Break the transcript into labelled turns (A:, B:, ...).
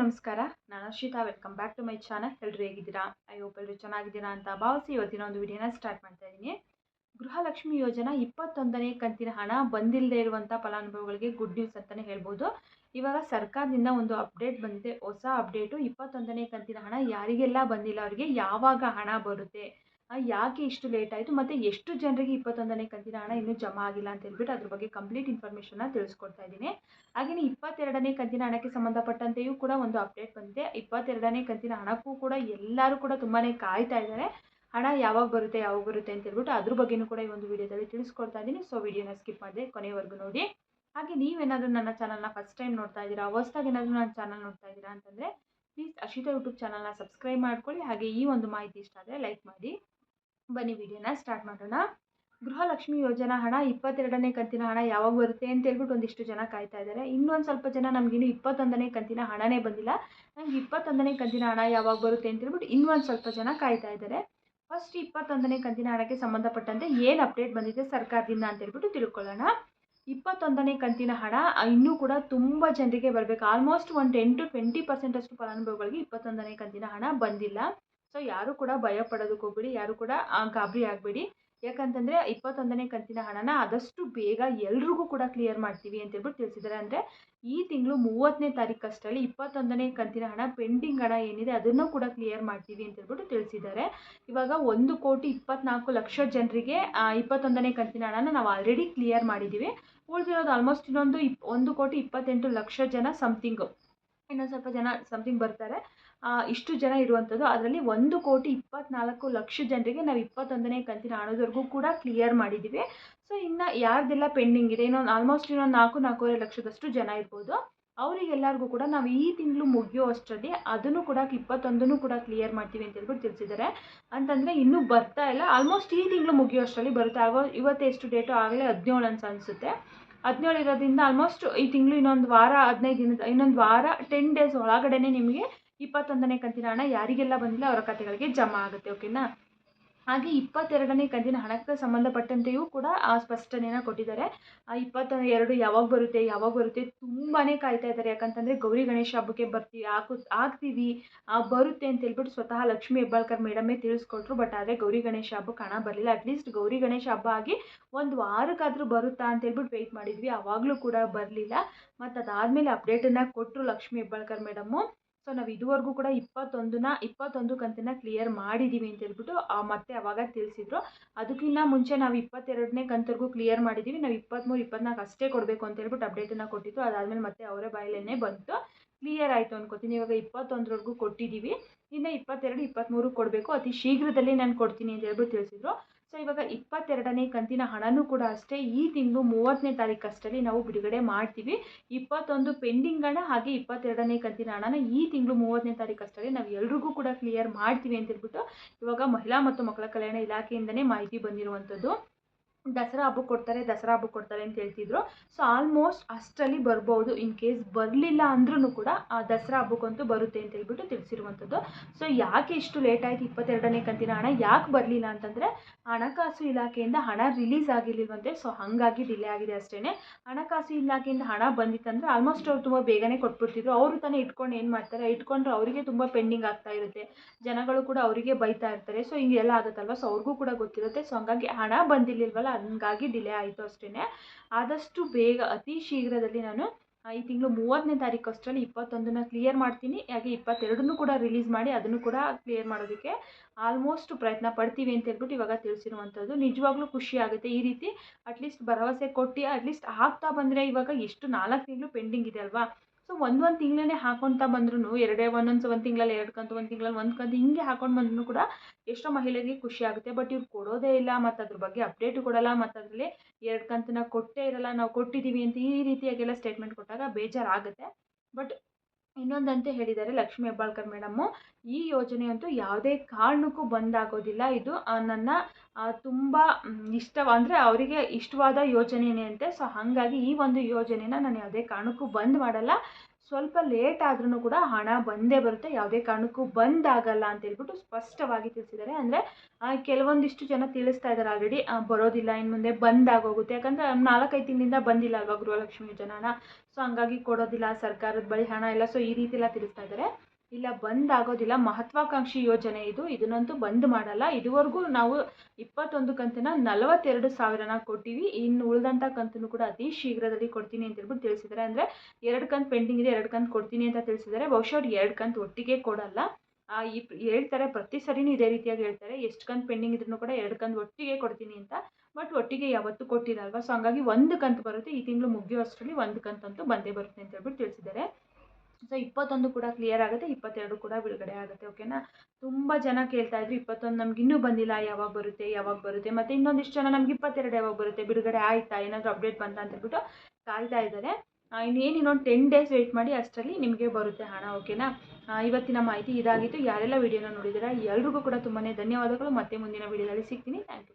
A: ನಮಸ್ಕಾರ. ನಾನು Arshita welcome back to my channel. ಎಲ್ಲರೂ ಹೇಗಿದ್ದೀರಾ? ಐ ಹೋಪ್ ಎಲ್ಲರೂ ಚೆನ್ನಾಗಿದ್ದೀರಾ ಅಂತ ಭಾವಿಸಿ ಇವತ್ತಿನ ಒಂದು ವಿಡಿಯೋನ ಸ್ಟಾರ್ಟ್ ಮಾಡ್ತಾ ಇದ್ದೀನಿ. ಗೃಹಲಕ್ಷ್ಮಿ ಯೋಜನಾ ಇಪ್ಪತ್ತೊಂದನೇ ಕಂತಿನ ಹಣ ಬಂದಿಲ್ಲದೆ ಇರುವಂಥ ಫಲಾನುಭವಿಗಳಿಗೆ ಗುಡ್ ನ್ಯೂಸ್ ಅಂತಲೇ ಹೇಳ್ಬೋದು. ಇವಾಗ ಸರ್ಕಾರದಿಂದ ಒಂದು ಅಪ್ಡೇಟ್ ಬಂದಿದೆ. ಹೊಸ ಅಪ್ಡೇಟು ಇಪ್ಪತ್ತೊಂದನೇ ಕಂತಿನ ಹಣ ಯಾರಿಗೆಲ್ಲ ಬಂದಿಲ್ಲ, ಅವರಿಗೆ ಯಾವಾಗ ಹಣ ಬರುತ್ತೆ? ಯಾಕೆ ಇಷ್ಟು ಲೇಟ್ ಆಯಿತು? ಮತ್ತು ಎಷ್ಟು ಜನರಿಗೆ ಇಪ್ಪತ್ತೊಂದನೇ ಕಂತಿನ ಹಣ ಇನ್ನೂ ಜಮಾ ಆಗಿಲ್ಲ ಅಂತ ಹೇಳ್ಬಿಟ್ಟು ಅದ್ರ ಬಗ್ಗೆ ಕಂಪ್ಲೀಟ್ ಇನ್ಫಾರ್ಮೇಷನ್ನ ತಿಳಿಸ್ಕೊಡ್ತಾ ಇದ್ದೀನಿ. ಹಾಗೆಯೇ ಇಪ್ಪತ್ತೆರಡನೇ ಕಂತಿನ ಹಣಕ್ಕೆ ಸಂಬಂಧಪಟ್ಟಂತೆಯೂ ಕೂಡ ಒಂದು ಅಪ್ಡೇಟ್ ಬಂದಿದೆ. ಇಪ್ಪತ್ತೆರಡನೇ ಕಂತಿನ ಹಣಕ್ಕೂ ಕೂಡ ಎಲ್ಲರೂ ಕೂಡ ತುಂಬಾ ಕಾಯ್ತಾ ಇದ್ದಾರೆ. ಹಣ ಯಾವಾಗ ಬರುತ್ತೆ ಯಾವಾಗ ಬರುತ್ತೆ ಅಂತ ಹೇಳ್ಬಿಟ್ಟು ಅದ್ರ ಬಗ್ಗೆನೂ ಕೂಡ ಈ ಒಂದು ವಿಡಿಯೋದಲ್ಲಿ ತಿಳಿಸ್ಕೊಡ್ತಾ ಇದ್ದೀನಿ. ಸೊ ವಿಡಿಯೋನ ಸ್ಕಿಪ್ ಮಾಡಿದೆ ಕೊನೆವರೆಗೂ ನೋಡಿ. ಹಾಗೆ ನೀವೇನಾದರೂ ನನ್ನ ಚಾನಲ್ನ ಫಸ್ಟ್ ಟೈಮ್ ನೋಡ್ತಾ ಇದ್ದೀರಾ, ಹೊಸ್ದಾಗಿ ಏನಾದರೂ ನನ್ನ ಚಾನಲ್ ನೋಡ್ತಾ ಇದ್ದೀರಾ ಅಂತಂದರೆ ಪ್ಲೀಸ್ ಅಶಿತಾ ಯೂಟ್ಯೂಬ್ ಚಾನಲ್ನ ಸಬ್ಸ್ಕ್ರೈಬ್ ಮಾಡ್ಕೊಳ್ಳಿ. ಹಾಗೆ ಈ ಒಂದು ಮಾಹಿತಿ ಇಷ್ಟ ಆದರೆ ಲೈಕ್ ಮಾಡಿ. ಬನ್ನಿ ವಿಡಿಯೋನ ಸ್ಟಾರ್ಟ್ ಮಾಡೋಣ. ಗೃಹಲಕ್ಷ್ಮಿ ಯೋಜನಾ ಹಣ ಇಪ್ಪತ್ತೆರಡನೇ ಕಂತಿನ ಹಣ ಯಾವಾಗ ಬರುತ್ತೆ ಅಂತ ಹೇಳ್ಬಿಟ್ಟು ಒಂದಿಷ್ಟು ಜನ ಕಾಯ್ತಾ ಇದ್ದಾರೆ. ಇನ್ನೊಂದು ಸ್ವಲ್ಪ ಜನ ನಮಗಿನ್ನು ಇಪ್ಪತ್ತೊಂದನೇ ಕಂತಿನ ಹಣನೇ ಬಂದಿಲ್ಲ. ನಮ್ಗೆ ಇಪ್ಪತ್ತೊಂದನೇ ಕಂತಿನ ಹಣ ಯಾವಾಗ ಬರುತ್ತೆ ಅಂತ ಹೇಳ್ಬಿಟ್ಟು ಇನ್ನೊಂದು ಸ್ವಲ್ಪ ಜನ ಕಾಯ್ತಾ ಇದ್ದಾರೆ. ಫಸ್ಟ್ ಇಪ್ಪತ್ತೊಂದನೇ ಕಂತಿನ ಹಣಕ್ಕೆ ಸಂಬಂಧಪಟ್ಟಂತೆ ಏನು ಅಪ್ಡೇಟ್ ಬಂದಿದೆ ಸರ್ಕಾರದಿಂದ ಅಂತ ಹೇಳ್ಬಿಟ್ಟು ತಿಳ್ಕೊಳ್ಳೋಣ. ಇಪ್ಪತ್ತೊಂದನೇ ಕಂತಿನ ಹಣ ಇನ್ನೂ ಕೂಡ ತುಂಬ ಜನರಿಗೆ ಬರಬೇಕು. ಆಲ್ಮೋಸ್ಟ್ ಒಂದು ಟೆನ್ ಟು ಟ್ವೆಂಟಿ ಪರ್ಸೆಂಟಷ್ಟು ಫಲಾನುಭವಿಗಳಿಗೆ ಇಪ್ಪತ್ತೊಂದನೇ ಕಂತಿನ ಹಣ ಬಂದಿಲ್ಲ. ಸೊ ಯಾರು ಕೂಡ ಭಯ ಪಡೋದಕ್ಕೆ ಹೋಗ್ಬೇಡಿ, ಯಾರು ಕೂಡ ಗಾಬರಿ ಆಗಬೇಡಿ. ಯಾಕಂತಂದರೆ ಇಪ್ಪತ್ತೊಂದನೇ ಕಂತಿನ ಹಣನ ಆದಷ್ಟು ಬೇಗ ಎಲ್ರಿಗೂ ಕೂಡ ಕ್ಲಿಯರ್ ಮಾಡ್ತೀವಿ ಅಂತ ಹೇಳ್ಬಿಟ್ಟು ತಿಳಿಸಿದ್ದಾರೆ ಅಂದರೆ ಈ ತಿಂಗಳು ಮೂವತ್ತನೇ ತಾರೀಕು ಅಷ್ಟರಲ್ಲಿ ಇಪ್ಪತ್ತೊಂದನೇ ಕಂತಿನ ಹಣ ಪೆಂಡಿಂಗ್ ಹಣ ಏನಿದೆ ಅದನ್ನು ಕೂಡ ಕ್ಲಿಯರ್ ಮಾಡ್ತೀವಿ ಅಂತ ಹೇಳ್ಬಿಟ್ಟು ತಿಳಿಸಿದ್ದಾರೆ ಇವಾಗ ಒಂದು ಕೋಟಿ ಇಪ್ಪತ್ನಾಲ್ಕು ಲಕ್ಷ ಜನರಿಗೆ ಇಪ್ಪತ್ತೊಂದನೇ ಕಂತಿನ ಹಣನ ನಾವು ಆಲ್ರೆಡಿ ಕ್ಲಿಯರ್ ಮಾಡಿದ್ದೀವಿ ಉಳಿದಿರೋದು ಆಲ್ಮೋಸ್ಟ್ ಇನ್ನೊಂದು ಇಪ್, ಒಂದು ಕೋಟಿ ಇಪ್ಪತ್ತೆಂಟು ಲಕ್ಷ ಜನ ಸಮಥಿಂಗ್ ಇನ್ನೊಂದು ಸ್ವಲ್ಪ ಜನ ಸಮಥಿಂಗ್ ಬರ್ತಾರೆ. ಇಷ್ಟು ಜನ ಇರುವಂಥದ್ದು, ಅದರಲ್ಲಿ ಒಂದು ಕೋಟಿ ಇಪ್ಪತ್ನಾಲ್ಕು ಲಕ್ಷ ಜನರಿಗೆ ನಾವು ಇಪ್ಪತ್ತೊಂದನೇ ಕಂತಿನ ಹಣದವರೆಗೂ ಕೂಡ ಕ್ಲಿಯರ್ ಮಾಡಿದ್ದೀವಿ ಸೊ ಇನ್ನು ಯಾರ್ದೆಲ್ಲ ಪೆಂಡಿಂಗ್ ಇದೆ, ಇನ್ನೊಂದು ಆಲ್ಮೋಸ್ಟ್ ಇನ್ನೊಂದು ನಾಲ್ಕು, ನಾಲ್ಕೂವರೆ ಲಕ್ಷದಷ್ಟು ಜನ ಇರ್ಬೋದು. ಅವರಿಗೆಲ್ಲರಿಗೂ ಕೂಡ ನಾವು ಈ ತಿಂಗಳು ಮುಗಿಯೋ ಅಷ್ಟರಲ್ಲಿ ಅದನ್ನು ಕೂಡ ಇಪ್ಪತ್ತೊಂದನ್ನು ಕೂಡ ಕ್ಲಿಯರ್ ಮಾಡ್ತೀವಿ ಅಂತ ಹೇಳ್ಬಿಟ್ಟು ತಿಳಿಸಿದ್ದಾರೆ. ಅಂತಂದರೆ ಇನ್ನೂ ಬರ್ತಾ ಇಲ್ಲ. ಆಲ್ಮೋಸ್ಟ್ ಈ ತಿಂಗಳು ಮುಗಿಯೋ ಅಷ್ಟರಲ್ಲಿ ಬರುತ್ತೆ. ಆಗೋ, ಇವತ್ತು ಎಷ್ಟು ಡೇಟು ಆಗಲೇ ಹದಿನೇಳು ಅಂತ ಅನಿಸುತ್ತೆ. ಹದಿನೇಳು ಇರೋದ್ರಿಂದ ಆಲ್ಮೋಸ್ಟ್ ಈ ತಿಂಗಳು ಇನ್ನೊಂದು ವಾರ, ಹದಿನೈದು ದಿನದ, ಇನ್ನೊಂದು ವಾರ ಟೆನ್ ಡೇಸ್ ಒಳಗಡೆ ನಿಮಗೆ ಇಪ್ಪತ್ತೊಂದನೇ ಕಂತಿನ ಹಣ ಯಾರಿಗೆಲ್ಲ ಬಂದಿಲ್ಲ ಅವರ ಖಾತೆಗಳಿಗೆ ಜಮಾ ಆಗುತ್ತೆ ಓಕೆನಾ ಹಾಗೆ ಇಪ್ಪತ್ತೆರಡನೇ ಕಂತಿನ ಹಣಕ್ಕೆ ಸಂಬಂಧಪಟ್ಟಂತೆಯೂ ಕೂಡ ಆ ಸ್ಪಷ್ಟನೆಯನ್ನು ಕೊಟ್ಟಿದ್ದಾರೆ. ಆ ಇಪ್ಪತ್ತ ಎರಡು ಯಾವಾಗ ಬರುತ್ತೆ ಯಾವಾಗ ಬರುತ್ತೆ ತುಂಬಾ ಕಾಯ್ತಾ ಇದ್ದಾರೆ. ಯಾಕಂತಂದರೆ ಗೌರಿ ಗಣೇಶ ಹಬ್ಬಕ್ಕೆ ಬರ್ತೀವಿ ಹಾಕು ಆಗ್ತೀವಿ ಬರುತ್ತೆ ಅಂತ ಹೇಳ್ಬಿಟ್ಟು ಸ್ವತಃ ಲಕ್ಷ್ಮಿ ಹೆಬ್ಬಾಳ್ಕರ್ ಮೇಡಮೇ ತಿಳಿಸ್ಕೊಟ್ರು. ಬಟ್ ಆದರೆ ಗೌರಿ ಗಣೇಶ ಹಬ್ಬ ಕಾಣ ಬರಲಿಲ್ಲ. ಅಟ್ಲೀಸ್ಟ್ ಗೌರಿ ಗಣೇಶ ಹಬ್ಬ ಆಗಿ ಒಂದು ವಾರಕ್ಕಾದರೂ ಬರುತ್ತಾ ಅಂತ ಹೇಳ್ಬಿಟ್ಟು ವೆಯ್ಟ್ ಮಾಡಿದ್ವಿ. ಆವಾಗಲೂ ಕೂಡ ಬರಲಿಲ್ಲ. ಮತ್ತು ಅದಾದಮೇಲೆ ಅಪ್ಡೇಟನ್ನು ಕೊಟ್ಟರು ಲಕ್ಷ್ಮಿ ಹೆಬ್ಬಾಳ್ಕರ್ ಮೇಡಮ್ಮು. ಸೊ ನಾವು ಇದುವರೆಗೂ ಕೂಡ ಇಪ್ಪತ್ತೊಂದನ್ನ ಇಪ್ಪತ್ತೊಂದು ಕಂತನ್ನ ಕ್ಲಿಯರ್ ಮಾಡಿದ್ದೀವಿ ಅಂತ ಹೇಳ್ಬಿಟ್ಟು ಮತ್ತೆ ಅವಾಗ ತಿಳಿಸಿದ್ರು. ಅದಕ್ಕಿಂತ ಮುಂಚೆ ನಾವು ಇಪ್ಪತ್ತೆರಡನೇ ಕಂತರ್ಗೂ ಕ್ಲಿಯರ್ ಮಾಡಿದ್ದೀವಿ ನಾವು ಇಪ್ಪತ್ತ್ಮೂರು ಇಪ್ಪತ್ನಾಲ್ಕು ಅಷ್ಟೇ ಕೊಡಬೇಕು ಅಂತ ಹೇಳ್ಬಿಟ್ಟು ಅಪ್ಡೇಟನ್ನು ಕೊಟ್ಟಿದ್ದು ಅದಾದಮೇಲೆ ಮತ್ತೆ ಅವರ ಬಾಯಲ್ಲೇ ಬಂತು. ಕ್ಲಿಯರ್ ಆಯಿತು ಅನ್ಕೋತೀನಿ. ಇವಾಗ ಇಪ್ಪತ್ತೊಂದರವರೆಗೂ ಕೊಟ್ಟಿದ್ದೀವಿ ಇನ್ನು ಇಪ್ಪತ್ತೆರಡು ಇಪ್ಪತ್ತ್ಮೂರು ಕೊಡಬೇಕು. ಅತಿ ಶೀಘ್ರದಲ್ಲೇ ನಾನು ಕೊಡ್ತೀನಿ ಅಂತ ಹೇಳ್ಬಿಟ್ಟು ತಿಳಿಸಿದ್ರು. ಸೊ ಇವಾಗ ಇಪ್ಪತ್ತೆರಡನೇ ಕಂತಿನ ಹಣನೂ ಕೂಡ ಅಷ್ಟೇ, ಈ ತಿಂಗಳು ಮೂವತ್ತನೇ ತಾರೀಕು ಅಷ್ಟರಲ್ಲಿ ನಾವು ಬಿಡುಗಡೆ ಮಾಡ್ತೀವಿ. ಇಪ್ಪತ್ತೊಂದು ಪೆಂಡಿಂಗ್ ಹಣ ಹಾಗೆ ಇಪ್ಪತ್ತೆರಡನೇ ಕಂತಿನ ಹಣನ ಈ ತಿಂಗಳು ಮೂವತ್ತನೇ ತಾರೀಕು ಅಷ್ಟರಲ್ಲಿ ನಾವು ಎಲ್ರಿಗೂ ಕೂಡ ಕ್ಲಿಯರ್ ಮಾಡ್ತೀವಿ ಅಂತ ಹೇಳ್ಬಿಟ್ಟು ಇವಾಗ ಮಹಿಳಾ ಮತ್ತು ಮಕ್ಕಳ ಕಲ್ಯಾಣ ಇಲಾಖೆಯಿಂದನೇ ಮಾಹಿತಿ ಬಂದಿರುವಂಥದ್ದು. ದಸರಾ ಹಬ್ಬಕ್ಕೆ ಕೊಡ್ತಾರೆ, ದಸರಾ ಹಬ್ಬಕ್ಕೆ ಕೊಡ್ತಾರೆ ಅಂತ ಹೇಳ್ತಿದ್ರು. ಸೊ ಆಲ್ಮೋಸ್ಟ್ ಅಷ್ಟರಲ್ಲಿ ಬರ್ಬೋದು. ಇನ್ ಕೇಸ್ ಬರಲಿಲ್ಲ ಅಂದ್ರೂ ಕೂಡ ಆ ದಸರಾ ಹಬ್ಬಕ್ಕಂತೂ ಬರುತ್ತೆ ಅಂತ ಹೇಳ್ಬಿಟ್ಟು ತಿಳಿಸಿರುವಂಥದ್ದು. ಸೊ ಯಾಕೆ ಇಷ್ಟು ಲೇಟ್ ಆಯಿತು? ಇಪ್ಪತ್ತೆರಡನೇ ಕಂತಿನ ಹಣ ಯಾಕೆ ಬರಲಿಲ್ಲ ಅಂತಂದರೆ, ಹಣಕಾಸು ಇಲಾಖೆಯಿಂದ ಹಣ ರಿಲೀಸ್ ಆಗಿರ್ಲಿಲ್ವಂತೆ. ಸೊ ಹಾಗಾಗಿ ಡಿಲೇ ಆಗಿದೆ ಅಷ್ಟೇ ಹಣಕಾಸು ಇಲಾಖೆಯಿಂದ ಹಣ ಬಂದಿತ್ತಂದರೆ ಆಲ್ಮೋಸ್ಟ್ ಅವ್ರು ತುಂಬ ಬೇಗನೆ ಕೊಟ್ಬಿಡ್ತಿದ್ರು. ಅವರು ತಾನೇ ಇಟ್ಕೊಂಡು ಏನು ಮಾಡ್ತಾರೆ? ಇಟ್ಕೊಂಡ್ರೆ ಅವರಿಗೆ ತುಂಬ ಪೆಂಡಿಂಗ್ ಆಗ್ತಾ ಇರುತ್ತೆ. ಜನಗಳು ಕೂಡ ಅವರಿಗೆ ಬೈತಾ ಇರ್ತಾರೆ. ಸೊ ಹಿಂಗೆಲ್ಲ ಆಗುತ್ತಲ್ವ? ಸೊ ಅವ್ರಿಗೂ ಕೂಡ ಗೊತ್ತಿರುತ್ತೆ. ಸೊ ಹಂಗಾಗಿ ಹಣ ಬಂದಿರಲಿಲ್ವಲ್ಲ? ಹಂಗಾಗಿ ಡಿಲೇ ಆಯಿತು ಅಷ್ಟೇ ಆದಷ್ಟು ಬೇಗ, ಅತಿ ಶೀಘ್ರದಲ್ಲಿ ನಾನು ಈ ತಿಂಗಳು ಮೂವತ್ತನೇ ತಾರೀಕು ಅಷ್ಟರಲ್ಲಿ ಇಪ್ಪತ್ತೊಂದನ್ನ ಕ್ಲಿಯರ್ ಮಾಡ್ತೀನಿ. ಹಾಗೆ ಇಪ್ಪತ್ತೆರಡನ್ನೂ ಕೂಡ ರಿಲೀಸ್ ಮಾಡಿ ಅದನ್ನು ಕೂಡ ಕ್ಲಿಯರ್ ಮಾಡೋದಕ್ಕೆ ಆಲ್ಮೋಸ್ಟ್ ಪ್ರಯತ್ನ ಪಡ್ತೀವಿ ಅಂತ ಹೇಳ್ಬಿಟ್ಟು ಇವಾಗ ತಿಳಿಸಿರುವಂಥದ್ದು. ನಿಜವಾಗ್ಲೂ ಖುಷಿ ಆಗುತ್ತೆ ಈ ರೀತಿ. ಅಟ್ಲೀಸ್ಟ್ ಭರವಸೆ ಕೊಟ್ಟು ಅಟ್ಲೀಸ್ಟ್ ಆಗ್ತಾ ಬಂದರೆ ಇವಾಗ ಎಷ್ಟು ನಾಲ್ಕು ತಿಂಗಳು ಪೆಂಡಿಂಗ್ ಇದೆ ಅಲ್ವಾ? ಸೊ ಒಂದು ಒಂದು ತಿಂಗಳೇ ಹಾಕೊತಾ ಬಂದ್ರೂ ಎರಡೇ ಒಂದೊಂದು ಒಂದು ತಿಂಗಳಲ್ಲಿ, ಎರಡು ಕಂತು ಒಂದು ತಿಂಗಳಲ್ಲಿ, ಒಂದು ಕಂತು ಹಿಂಗೆ ಹಾಕೊಂಡು ಬಂದ್ರೂ ಕೂಡ ಎಷ್ಟೋ ಮಹಿಳೆಗೆ ಖುಷಿ ಆಗುತ್ತೆ. ಬಟ್ ಇವ್ರು ಕೊಡೋದೇ ಇಲ್ಲ, ಮತ್ತು ಅದ್ರ ಬಗ್ಗೆ ಅಪ್ಡೇಟು ಕೊಡಲ್ಲ, ಮತ್ತು ಅದರಲ್ಲಿ ಎರಡು ಕಂತನ್ನ ಕೊಟ್ಟೇ ಇರಲ್ಲ, ನಾವು ಕೊಟ್ಟಿದ್ದೀವಿ ಅಂತ ಈ ರೀತಿಯಾಗೆಲ್ಲ ಸ್ಟೇಟ್ಮೆಂಟ್ ಕೊಟ್ಟಾಗ ಬೇಜಾರಾಗುತ್ತೆ. ಬಟ್ ಇನ್ನೊಂದಂತೆ ಹೇಳಿದ್ದಾರೆ ಲಕ್ಷ್ಮೀ ಹೆಬ್ಬಾಳ್ಕರ್ ಮೇಡಮ್ಮು ಈ ಯೋಜನೆಯಂತೂ ಯಾವುದೇ ಕಾರಣಕ್ಕೂ ಬಂದಾಗೋದಿಲ್ಲ ಇದು ನನ್ನ ತುಂಬ ಇಷ್ಟ, ಅಂದರೆ ಅವರಿಗೆ ಇಷ್ಟವಾದ ಯೋಜನೆಯೇ ಅಂತೆ ಸೊ ಹಾಗಾಗಿ ಈ ಒಂದು ಯೋಜನೆನ ನಾನು ಯಾವುದೇ ಕಾರಣಕ್ಕೂ ಬಂದ್ ಮಾಡಲ್ಲ. ಸ್ವಲ್ಪ ಲೇಟ್ ಆದ್ರೂ ಕೂಡ ಹಣ ಬಂದೇ ಬರುತ್ತೆ. ಯಾವುದೇ ಕಾರಣಕ್ಕೂ ಬಂದ್ ಆಗಲ್ಲ ಅಂತ ಹೇಳ್ಬಿಟ್ಟು ಸ್ಪಷ್ಟವಾಗಿ ತಿಳಿಸಿದ್ದಾರೆ. ಅಂದರೆ ಕೆಲವೊಂದಿಷ್ಟು ಜನ ತಿಳಿಸ್ತಾ ಇದ್ದಾರೆ ಆಲ್ರೆಡಿ ಬರೋದಿಲ್ಲ ಇನ್ನು ಮುಂದೆ ಬಂದ್ ಆಗೋಗುತ್ತೆ. ಯಾಕಂದರೆ, ನಾಲ್ಕೈದು ತಿಂಗಳಿಂದ ಬಂದಿಲ್ಲ ಅಲ್ವಾ ಗೃಹಲಕ್ಷ್ಮಿ ಯೋಜನಾನ? ಸೊ ಹಂಗಾಗಿ ಕೊಡೋದಿಲ್ಲ, ಸರ್ಕಾರದ ಬಳಿ ಹಣ ಇಲ್ಲ. ಸೊ ಈ ರೀತಿ ಎಲ್ಲ ತಿಳಿಸ್ತಾ ಇದ್ದಾರೆ. ಇಲ್ಲ ಬಂದ್ ಆಗೋದಿಲ್ಲ. ಮಹತ್ವಾಕಾಂಕ್ಷಿ ಯೋಜನೆ ಇದು. ಇದನ್ನಂತೂ ಬಂದ್ ಮಾಡಲ್ಲ. ಇದುವರೆಗೂ ನಾವು ಇಪ್ಪತ್ತೊಂದು ಕಂತಿನ ನಲವತ್ತೆರಡು ಸಾವಿರನ ಕೊಟ್ಟಿವಿ. ಇನ್ನು ಉಳಿದಂಥ ಕಂತನ್ನು ಕೂಡ ಅತಿ ಶೀಘ್ರದಲ್ಲಿ ಕೊಡ್ತೀನಿ ಅಂತ ಹೇಳ್ಬಿಟ್ಟು ತಿಳಿಸಿದ್ದಾರೆ. ಅಂದರೆ ಎರಡು ಕಂತು ಪೆಂಡಿಂಗ್ ಇದೆ ಎರಡು ಕಂತು ಕೊಡ್ತೀನಿ ಅಂತ ತಿಳಿಸಿದ್ದಾರೆ. ಬಹುಶಃ ಅವ್ರು ಎರಡು ಕಂತು ಒಟ್ಟಿಗೆ ಕೊಡಲ್ಲ. ಆ, ಈ ಹೇಳ್ತಾರೆ ಪ್ರತಿ ಸರಿನೂ ಇದೇ ರೀತಿಯಾಗಿ ಹೇಳ್ತಾರೆ. ಎಷ್ಟು ಕಂತು ಪೆಂಡಿಂಗ್ ಇದ್ರೂ ಕೂಡ ಎರಡು ಕಂತು ಒಟ್ಟಿಗೆ ಕೊಡ್ತೀನಿ ಅಂತ. ಬಟ್ ಒಟ್ಟಿಗೆ ಯಾವತ್ತೂ ಕೊಟ್ಟಿಲ್ಲ ಅಲ್ವಾ? ಸೊ ಹಂಗಾಗಿ ಒಂದು ಕಂತು ಬರುತ್ತೆ. ಈ ತಿಂಗಳು ಮುಗಿಯೋ ಅಷ್ಟರಲ್ಲಿ ಒಂದು ಕಂತಂತೂ ಬಂದೇ ಬರುತ್ತೆ ಅಂತ ಹೇಳ್ಬಿಟ್ಟು ತಿಳಿಸಿದ್ದಾರೆ. ಸೊ ಇಪ್ಪತ್ತೊಂದು ಕೂಡ ಕ್ಲಿಯರ್ ಆಗುತ್ತೆ, ಇಪ್ಪತ್ತೆರಡು ಕೂಡ ಬಿಡುಗಡೆ ಆಗುತ್ತೆ ಓಕೆನಾ ತುಂಬ ಜನ ಕೇಳ್ತಾ ಇದ್ರು, ಇಪ್ಪತ್ತೊಂದು ನಮ್ಗೆ ಇನ್ನೂ ಬಂದಿಲ್ಲ, ಯಾವಾಗ ಬರುತ್ತೆ ಯಾವಾಗ ಬರುತ್ತೆ, ಮತ್ತು ಇನ್ನೊಂದಿಷ್ಟು ಜನ ನಮ್ಗೆ ಇಪ್ಪತ್ತೆರಡು ಯಾವಾಗ ಬರುತ್ತೆ, ಬಿಡುಗಡೆ ಆಯಿತಾ, ಏನಾದರೂ ಅಪ್ಡೇಟ್ ಬಂತ ಅಂತ ಹೇಳ್ಬಿಟ್ಟು ಕಾಯ್ತಾ ಇದ್ದಾರೆ. ಇನ್ನೇನು ಇನ್ನೊಂದು ಟೆನ್ ಡೇಸ್ ವೆಯ್ಟ್ ಮಾಡಿ ಅಷ್ಟರಲ್ಲಿ ನಿಮಗೆ ಬರುತ್ತೆ ಹಣ ಓಕೆನಾ ಇವತ್ತಿನ ಮಾಹಿತಿ ಇದಾಗಿತ್ತು. ಯಾರೆಲ್ಲ ವಿಡಿಯೋನ ನೋಡಿದ್ದೀರಾ, ಎಲ್ರಿಗೂ ಕೂಡ ತುಂಬಾ ಧನ್ಯವಾದಗಳು. ಮತ್ತೆ ಮುಂದಿನ ವಿಡಿಯೋದಲ್ಲಿ ಸಿಗ್ತೀನಿ. Thank you